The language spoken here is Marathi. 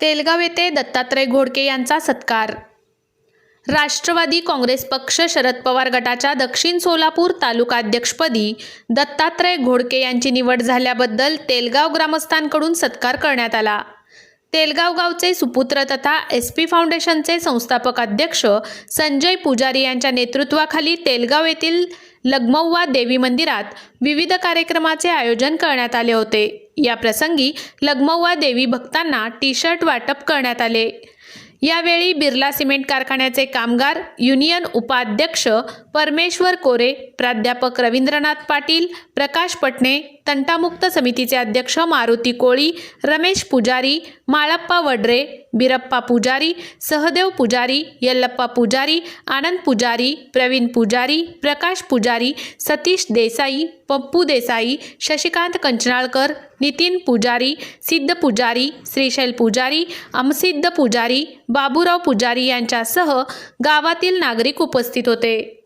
तेलगाव येथे दत्तात्रय घोडके यांचा सत्कार. राष्ट्रवादी काँग्रेस पक्ष शरद पवार गटाच्या दक्षिण सोलापूर तालुकाध्यक्षपदी दत्तात्रय घोडके यांची निवड झाल्याबद्दल तेलगाव ग्रामस्थांकडून सत्कार करण्यात आला. तेलगाव गावचे सुपुत्र तथा एस पी फाउंडेशनचे संस्थापक अध्यक्ष संजय पुजारी यांच्या नेतृत्वाखाली तेलगाव येथील लगमौवा देवी मंदिरात विविध कार्यक्रमाचे आयोजन करण्यात आले होते. या प्रसंगी लगमौवा देवी भक्तांना टी शर्ट वाटप करण्यात आले. यावेळी बिर्ला सिमेंट कारखान्याचे कामगार युनियन उपाध्यक्ष परमेश्वर कोरे प्राध्यापक रवींद्रनाथ पाटील प्रकाश पटणे तंटामुक्त समितीचे अध्यक्ष मारुती कोळी रमेश पुजारी माळप्पा वड्रे बिरप्पा पुजारी सहदेव पुजारी यल्लप्पा पुजारी आनंद पुजारी प्रवीण पुजारी प्रकाश पुजारी सतीश देसाई पप्पू देसाई शशिकांत कंचनाळकर नितीन पुजारी सिद्ध पुजारी श्रीशैल पुजारी अमसिद्ध पुजारी बाबूराव पुजारी यांच्यासह गावातील नागरिक उपस्थित होते.